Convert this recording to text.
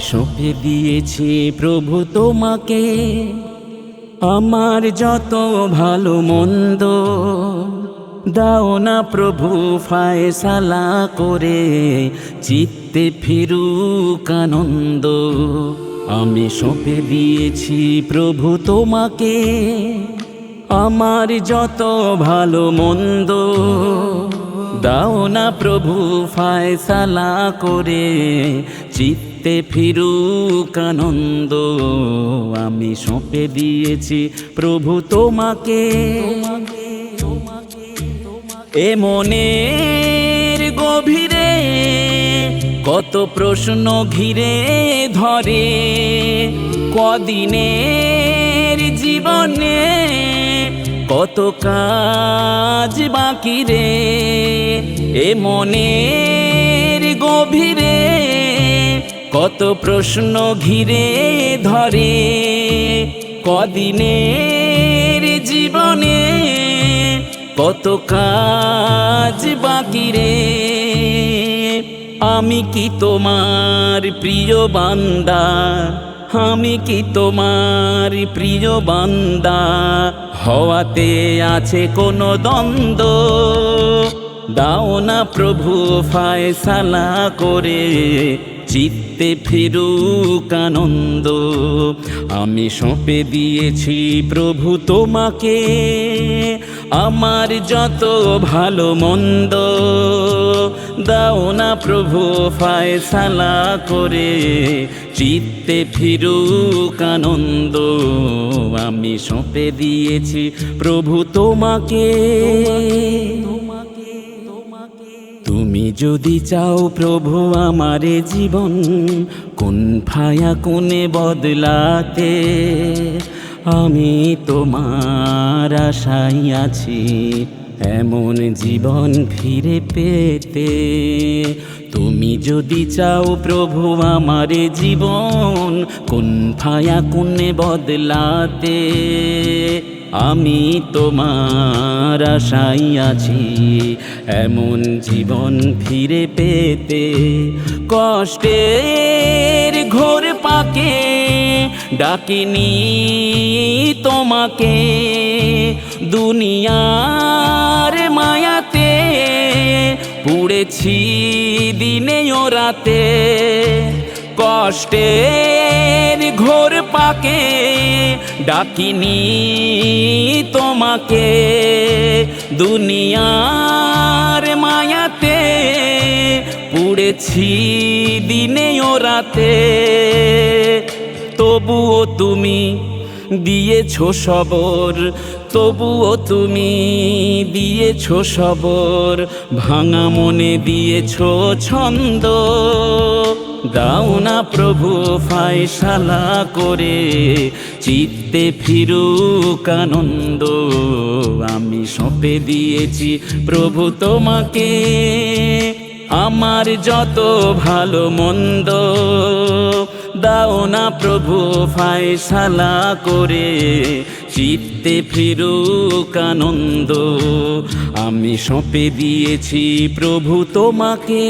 সঁপে দিয়েছি, প্রভু তোমাকে, আমার যত ভালো মন্দ, দাও না প্রভু ফায়সালা করে, চিত্তে ফিরুক আনন্দ। আমি সঁপে দিয়েছি, প্রভু তোমাকে, আমার যত ভালো মন্দ দাও না প্রভু ফায়সালা করে, চিত্তে ফিরুক আনন্দ। আমি সঁপে দিয়েছি প্রভু তোমাকে। এ মনের গভীরে কত প্রশ্ন ঘিরে ধরে, কদিনের জীবনে কত কাজ বাকি রে, এ মনের গভীরে কত প্রশ্ন ঘিরে ধরে। কদিনের জীবনে কত কাজ বাকি রে, আমি কি তোমার প্রিয় বান্দা? আমি কি তোমার প্রিয় বান্দা? হওয়াতে আছে কোনো দ্বন্দ্ব। দাও না প্রভু ফায়সালা করে, চিত্তে ফিরুক আনন্দ। আমি সঁপে দিয়েছি প্রভু তোমাকে আমার যত ভালো মন্দ, দাও না প্রভু ফায়সালা করে, চিত্তে ফিরুক আনন্দ। আমি সঁপে দিয়েছি প্রভু তোমাকে। তুমি যদি চাও প্রভু আমারে জীবন, কোন ফায়া কোনে বদলাতে? আমি তোমার আশাই আছি, এমন জীবন ফিরে পেতে। তুমি যদি চাও প্রভু আমার জীবন, কোন ফায়া কোনে বদলাতে? আমি তোমার আশাই আছি, এমন জীবন ফিরে পেতে। পাকে ডাকিনি তোমাকে দুনিয়ার মায়াতে, পুড়েছি দিনে ও রাতে। কষ্টের ঘোর পাকে ডাকিনি তোমাকে দুনিয়ার মায়াতে, পুড়েছি দিনে ও রাতে। তবুও তুমি দিয়েছ সবর, তবুও তুমি দিয়েছ সবর, ভাঙা মনে দিয়েছ ছন্দ। দাও না প্রভু ফায়সালা করে, চিত্তে ফিরুক আনন্দ। আমি সঁপে দিয়েছি প্রভু তোমাকে। আমার যত ভালো মন্দ, দাও না প্রভু ফায়সালা করে, চিত্তে ফিরুক আনন্দ। আমি সঁপে দিয়েছি প্রভু তোমাকে।